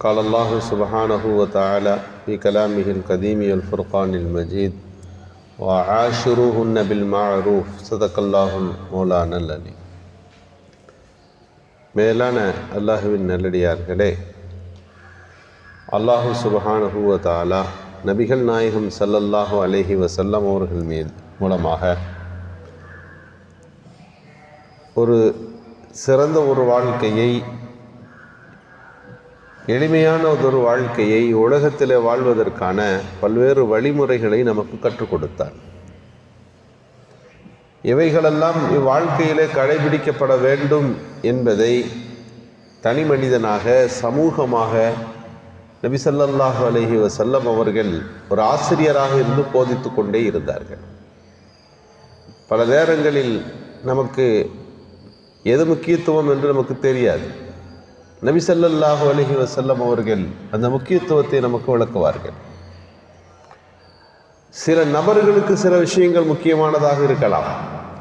قال الله سبحانه وتعالى في كلامه القديم الفرقان المجيد وعاشروهن بالمعروف صدق الله مولانا العلي மேலான அல்லாஹுவின் நல்லடியார்களே அல்லாஹு சுபஹானஹு வ தஆலா நபிகள் நாயகம் ஸல்லல்லாஹு அலைஹி வஸல்லம் அவர்கள் மீது மூலமாக ஒரு சிறந்த ஒரு வாழ்க்கையை எளிமையான ஒரு வாழ்க்கையை உலகத்தில் வாழ்வதற்கான பல்வேறு வழிமுறைகளை நமக்கு கற்றுக் கொடுத்தார். இவைகளெல்லாம் இவ்வாழ்க்கையிலே கடைபிடிக்கப்பட வேண்டும் என்பதை தனி மனிதனாக சமூகமாக நபி ஸல்லல்லாஹு அலைஹி அவர்கள் ஒரு ஆசிரியராக இருந்து போதித்து கொண்டே இருந்தார்கள். பல நேரங்களில் நமக்கு எது முக்கியத்துவம் என்று நமக்கு தெரியாது. நபி ஸல்லல்லாஹு அலைஹி வஸல்லம் அவர்கள் அந்த முக்கியத்துவத்தை நமக்கு விளக்குவார்கள். சில நபர்களுக்கு சில விஷயங்கள் முக்கியமானதாக இருக்கலாம்.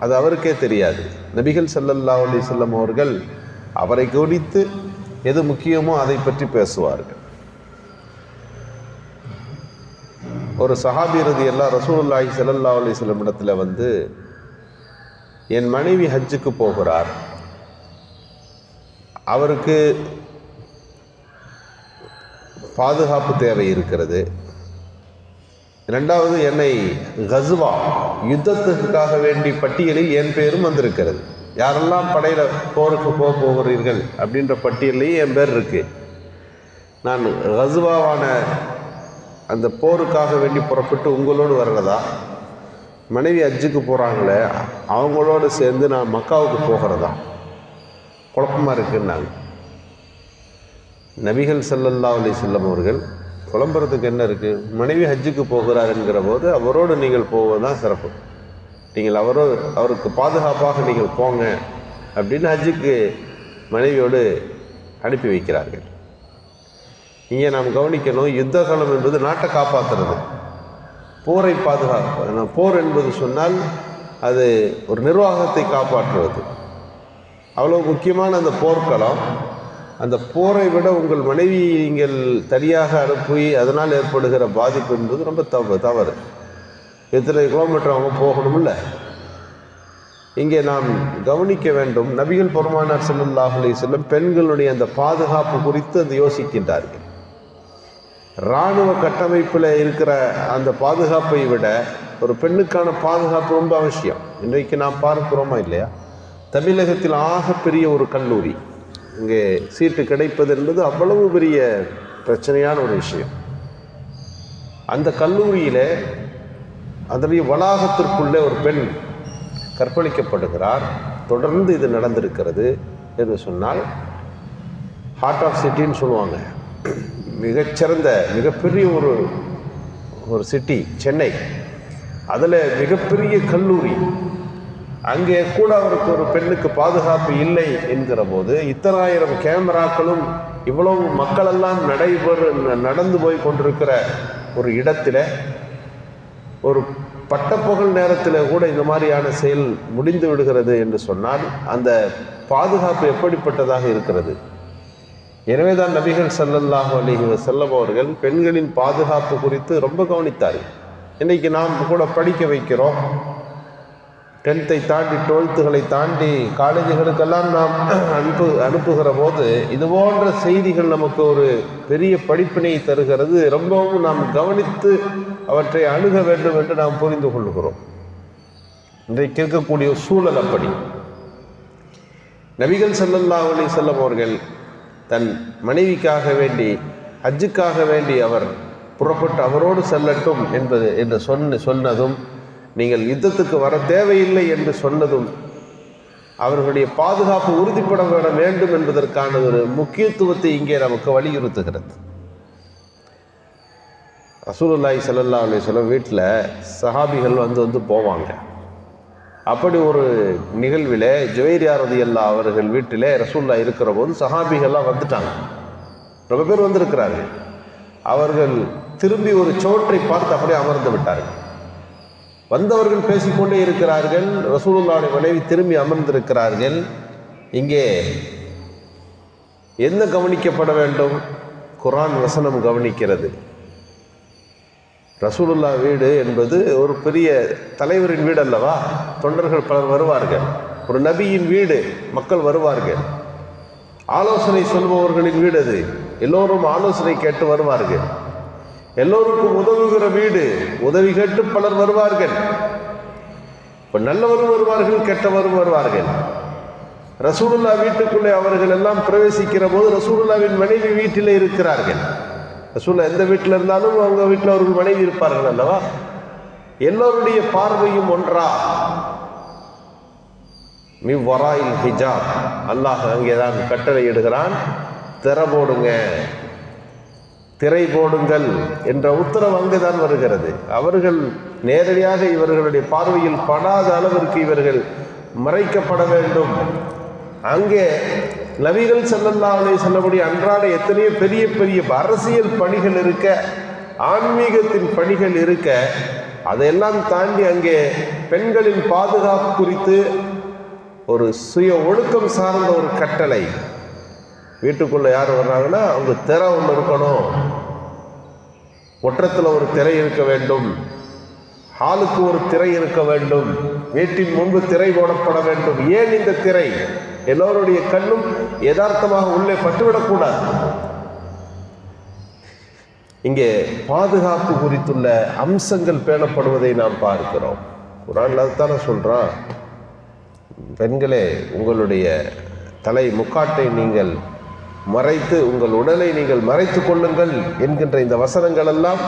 அது அவருக்கே தெரியாது. நபிகள் சல்லல்லா அலி செல்லம் அவர்கள் அவரை கவனித்து எது முக்கியமோ அதை பற்றி பேசுவார்கள். ஒரு சஹாபி ரதி எல்லாம் ரசூல்லாஹி செல்லல்லா அலி செல்லம் இடத்துல வந்து என் மனைவி ஹஜ்ஜுக்கு போகிறார். அவருக்கு பாதுகாப்பு தேவை இருக்கிறது. ரெண்டாவது என்னை கசுவா யுத்தத்துக்காக வேண்டி பட்டியலில் என் பேரும் வந்திருக்கிறது. யாரெல்லாம் படையில் போருக்கு போக போகிறீர்கள் அப்படின்ற பட்டியலையும் என் பேர் இருக்கு. நான் கசுவாவான அந்த போருக்காக வேண்டி புறப்பட்டு உங்களோடு வர்றதா? மனைவி அஜ்ஜுக்கு போகிறாங்களே அவங்களோடு சேர்ந்து நான் மக்காவுக்கு போகிறதா? குழப்பமாக இருக்குன்னாங்க. நபிகள் ஸல்லல்லாஹு அலி செல்லம் அவர்கள் குழம்புறதுக்கு என்ன இருக்குது மனைவி ஹஜ்ஜுக்கு போகிறார் என்கிற போது அவரோடு நீங்கள் போவது தான் சிறப்பு. நீங்கள் அவரோ அவருக்கு பாதுகாப்பாக நீங்கள் போங்க அப்படின்னு ஹஜ்ஜுக்கு மனைவியோடு அனுப்பி வைக்கிறார்கள். இங்கே நாம் கவனிக்கணும் யுத்த காலம் என்பது நாட்டை காப்பாற்றுறது போரை பாதுகாப்பு போர் என்பது சொன்னால் அது ஒரு நிர்வாகத்தை காப்பாற்றுவது. அவ்வளோ முக்கியமான அந்த போர்க்களம் அந்த போரை விட உங்கள் மனைவி நீங்கள் தனியாக அனுப்பி அதனால் ஏற்படுகிற பாதிப்பு என்பது ரொம்ப தவறு தவறு. எத்தனை கிலோமீட்டர் அவங்க போகணும்ல? இங்கே நாம் கவனிக்க வேண்டும் நபிகள் பெருமானார் ஸல்லல்லாஹு செல்லும் பெண்களுடைய அந்த பாதுகாப்பு குறித்து அந்த யோசிக்கின்றார்கள். இராணுவ கட்டமைப்பில் இருக்கிற அந்த பாதுகாப்பை விட ஒரு பெண்ணுக்கான பாதுகாப்பு ரொம்ப அவசியம். இன்றைக்கு நாம் பார்க்கிறோமா இல்லையா? தமிழகத்தில் ஆகப்பெரிய ஒரு கல்லூரி. இங்கே சீட்டு கிடைப்பது என்பது அவ்வளவு பெரிய பிரச்சனையான ஒரு விஷயம். அந்த கல்லூரியில் அதனுடைய வளாகத்திற்குள்ளே ஒரு பெண் கற்பழிக்கப்படுகிறார். தொடர்ந்து இது நடந்திருக்கிறது என்று சொன்னால் ஹார்ட் ஆஃப் சிட்டின்னு சொல்லுவாங்க. மிகச்சிறந்த மிகப்பெரிய ஒரு ஒரு சிட்டி சென்னை. அதில் மிகப்பெரிய கல்லூரி. அங்கே கூட அவருக்கு ஒரு பெண்ணுக்கு பாதுகாப்பு இல்லை என்கிற போது இத்தனாயிரம் கேமராக்களும் இவ்வளவு மக்களெல்லாம் நடைபெறு நடந்து போய் கொண்டிருக்கிற ஒரு இடத்துல ஒரு பட்டப்பகல் நேரத்தில் கூட இந்த மாதிரியான செயல் முடிந்து விடுகிறது என்று சொன்னால் அந்த பாதுகாப்பு எப்படிப்பட்டதாக இருக்கிறது? எனவே தான் நபிகள் ஸல்லல்லாஹு அலைஹி செல்லம் அவர்கள் பெண்களின் பாதுகாப்பு குறித்து ரொம்ப கவனித்தார்கள். இன்றைக்கி நாம் கூட படிக்க வைக்கிறோம். டென்த்தை தாண்டி டுவெல்த்துகளை தாண்டி காலேஜுகளுக்கெல்லாம் நாம் அனுப்பு அனுப்புகிற போது இது போன்ற செய்திகள் நமக்கு ஒரு பெரிய படிப்பினை தருகிறது. ரொம்பவும் நாம் கவனித்து அவற்றை அணுக வேண்டும் என்று நாம் புரிந்து கொள்கிறோம். இன்றைக்கு இருக்கக்கூடிய சூழல் அப்படி. நபிகள் ஸல்லல்லாஹு அலைஹி வஸல்லம் அவர்கள் தன் மனைவிக்காக வேண்டி ஹஜ்ஜுக்காக வேண்டி அவர் புறப்பட்டு அவரோடு செல்லட்டும் என்பது என்று சொன்ன சொன்னதும் நீங்கள் யுத்தத்துக்கு வர தேவையில்லை என்று சொன்னதும் அவர்களுடைய பாதுகாப்பு உறுதிப்பட விட வேண்டும் என்பதற்கான ஒரு முக்கியத்துவத்தை இங்கே நமக்கு வலியுறுத்துகிறது. அசூலாய் செல்லல்லா அப்படி வஸல்லம் வீட்டில் சஹாபிகள் வந்து வந்து போவாங்க. அப்படி ஒரு நிகழ்வில் ஜுவைரியார் ரதியல்லா அவர்கள் வீட்டிலே ரசூல்லா இருக்கிற போது சஹாபிகள்லாம் வந்துட்டாங்க. ரொம்ப பேர் வந்திருக்கிறார்கள். அவர்கள் திரும்பி ஒரு சோற்றை பார்த்து அப்படியே அமர்ந்து விட்டார்கள். வந்தவர்கள் பேசிக்கொண்டே இருக்கிறார்கள். ரசூலுல்லாவுடைய மனைவி திரும்பி அமர்ந்திருக்கிறார்கள். இங்கே என்ன கவனிக்கப்பட வேண்டும்? குரான் வசனம் கவனிக்கிறது. ரசூலுல்லா வீடு என்பது ஒரு பெரிய தலைவரின் வீடு அல்லவா? தொண்டர்கள் பலர் வருவார்கள். ஒரு நபியின் வீடு மக்கள் வருவார்கள். ஆலோசனை சொல்பவர்களின் வீடு அது. எல்லோரும் ஆலோசனை கேட்டு வருவார்கள். எல்லோருக்கும் உதவுகிற வீடு. உதவி கேட்டு பலர் வருவார்கள். இப்போ நல்லவரும் வருவார்கள் கெட்டவரும் வருவார்கள். ரசூலுல்லா வீட்டுக்குள்ளே அவர்கள் எல்லாம் பிரவேசிக்கிற போது ரசூலுல்லாவின் மனைவி வீட்டில் இருக்கிறார்கள். ரசூல்லா எந்த வீட்டில் இருந்தாலும் அவங்க வீட்டில் அவர்கள் மனைவி இருப்பார்கள் அல்லவா? எல்லோருடைய பார்வையும் ஒன்றா. மிவ்வராயில் ஹிஜாப். அல்லாஹ் அங்கே தான் கட்டளை இடுகிறான். திற போடுங்க திரை போடுங்கள் என்ற உத்தரவு அங்குதான் வருகிறது. அவர்கள் நேரடியாக இவர்களுடைய பார்வையில் படாத அளவிற்கு இவர்கள் மறைக்கப்பட வேண்டும். அங்கே நபிகள் செல்லல்லாமலே சொல்லக்கூடிய அன்றாட எத்தனையோ பெரிய பெரிய அரசியல் பணிகள் இருக்க ஆன்மீகத்தின் பணிகள் இருக்க அதையெல்லாம் தாண்டி அங்கே பெண்களின் பாதுகாப்பு குறித்து ஒரு சுய ஒழுக்கம் சார்ந்த ஒரு கட்டளை. வீட்டுக்குள்ளே யார் வர்றாங்கன்னா அவங்க திரை ஒன்று இருக்கணும். ஒற்றத்தில் ஒரு திரை இருக்க வேண்டும். ஹாலுக்கு ஒரு திரை இருக்க வேண்டும். வீட்டின் முன்பு திரை போடப்பட வேண்டும். ஏன் இந்த திரை? எல்லோருடைய கண்ணும் யதார்த்தமாக உள்ளே பட்டுவிடக்கூடாது இங்கே பாதுகாப்பு குறித்துள்ள அம்சங்கள் பேணப்படுவதை நாம் பார்க்கிறோம். குரான் அதுதானே சொல்கிறான் பெண்களே உங்களுடைய தலை முக்காட்டை நீங்கள் மறைத்து உங்கள் உடலை நீங்கள் மறைத்து கொள்ளுங்கள் என்கின்ற இந்த வசனங்கள் எல்லாம்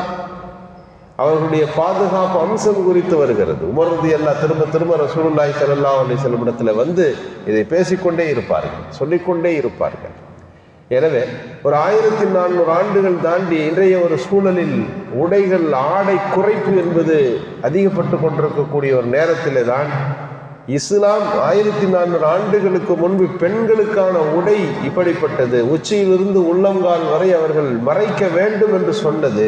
அவர்களுடைய பாதுகாப்பு அம்சம் குறித்து வருகிறது. உமர்றது எல்லாம் திரும்ப திரும்ப ரசூலுல்லாஹி ஸல்லல்லாஹு அலைஹி வஸல்லம் இடத்துல வந்து இதை பேசிக்கொண்டே இருப்பார்கள் சொல்லிக்கொண்டே இருப்பார்கள். எனவே ஒரு ஆயிரத்தி நானூறு ஆண்டுகள் தாண்டி இன்றைய ஒரு சூழலில் உடைகள் ஆடை குறைப்பு என்பது அதிகப்பட்டு கொண்டிருக்கக்கூடிய ஒரு நேரத்திலே தான் இஸ்லாம் ஆயிரத்தி நானூறு ஆண்டுகளுக்கு முன்பு பெண்களுக்கான உடை இப்படிப்பட்டது. உச்சியிலிருந்து உள்ளங்கால் வரை அவர்கள் மறைக்க வேண்டும் என்று சொன்னது.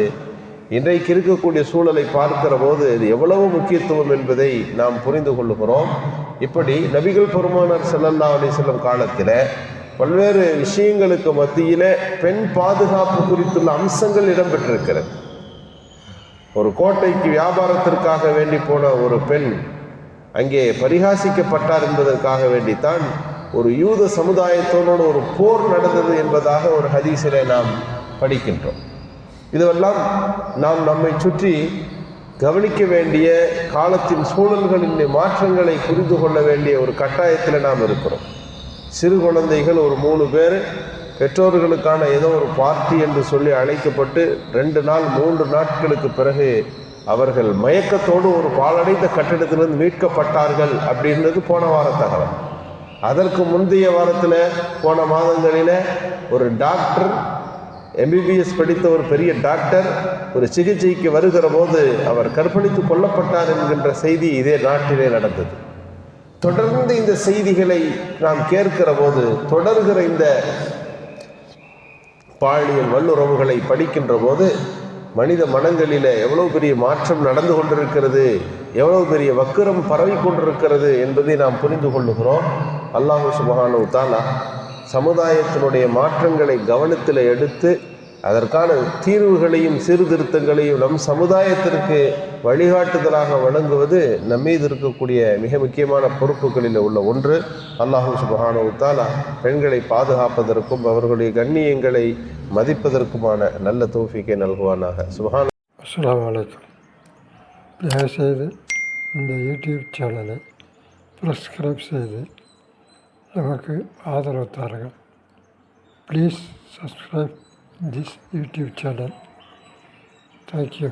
இன்றைக்கு இருக்கக்கூடிய சூழலை பார்க்கிற போது இது எவ்வளவு முக்கியத்துவம் என்பதை நாம் புரிந்து கொள்ளுகிறோம். இப்படி நபிகள் பெருமானார் செல்லல்லா அலி செல்லும் காலத்தில் பல்வேறு விஷயங்களுக்கு மத்தியில் பெண் பாதுகாப்பு குறித்துள்ள அம்சங்கள் இடம்பெற்றிருக்கிறது. ஒரு கோட்டைக்கு வியாபாரத்திற்காக வேண்டி போன ஒரு பெண் அங்கே பரிகாசிக்கப்பட்டார் என்பதற்காக வேண்டித்தான் ஒரு யூத சமுதாயத்தோடு ஒரு போர் நடந்தது என்பதாக ஒரு ஹதீஸிலே நாம் படிக்கின்றோம். இதுவெல்லாம் நாம் நம்மை சுற்றி கவனிக்க வேண்டிய காலத்தின் சூழல்களின் மாற்றங்களை புரிந்து கொள்ள வேண்டிய ஒரு கட்டாயத்தில் நாம் இருக்கிறோம். சிறு குழந்தைகள் ஒரு மூணு பேர் பெற்றோர்களுக்கான ஏதோ ஒரு பார்ட்டி என்று சொல்லி அழைக்கப்பட்டு ரெண்டு நாள் மூன்று நாட்களுக்கு பிறகு அவர்கள் மயக்கத்தோடு ஒரு பாலடைந்த கட்டிடத்திலிருந்து மீட்கப்பட்டார்கள் அப்படின்றது போன வார தகவல். அதற்கு முந்தைய வாரத்தில் போன மாதங்களில் ஒரு டாக்டர் எம்பிபிஎஸ் படித்த ஒரு பெரிய டாக்டர் ஒரு சிகிச்சைக்கு வருகிற போது அவர் கற்பழித்து கொல்லப்பட்டார் என்கின்ற செய்தி இதே நாட்டிலே நடந்தது. தொடர்ந்து இந்த செய்திகளை நாம் கேட்கிற போது தொடர்கிற இந்த பாலியல் வல்லுறவுகளை படிக்கின்ற போது மனித மனங்களில் எவ்வளவு பெரிய மாற்றம் நடந்து கொண்டிருக்கிறது எவ்வளவு பெரிய வக்கிரம் பரவி கொண்டிருக்கிறது என்பதை நாம் புரிந்து கொள்ளுகிறோம். அல்லாஹு சுபஹானு தாலா சமுதாயத்தினுடைய மாற்றங்களை கவனத்தில் எடுத்து அதற்கான தீர்வுகளையும் சீர்திருத்தங்களையும் நம் சமுதாயத்திற்கு வழிகாட்டுதலாக வழங்குவது நம்மீது இருக்கக்கூடிய மிக முக்கியமான பொறுப்புகளில் உள்ள ஒன்று. அல்லாஹூ சுபஹானு பெண்களை பாதுகாப்பதற்கும் அவர்களுடைய கண்ணியங்களை மதிப்பதற்குமான நல்ல தோஃபிக்கை நல்குவானாக. சுபஹான் அஸ்லாம் வலைக்கம் தயவுசெய்து இந்த யூடியூப் சேனலை ப்ரஸ்கிரைப் செய்து நமக்கு ஆதரவு தாருங்கள். Please subscribe this YouTube channel thank you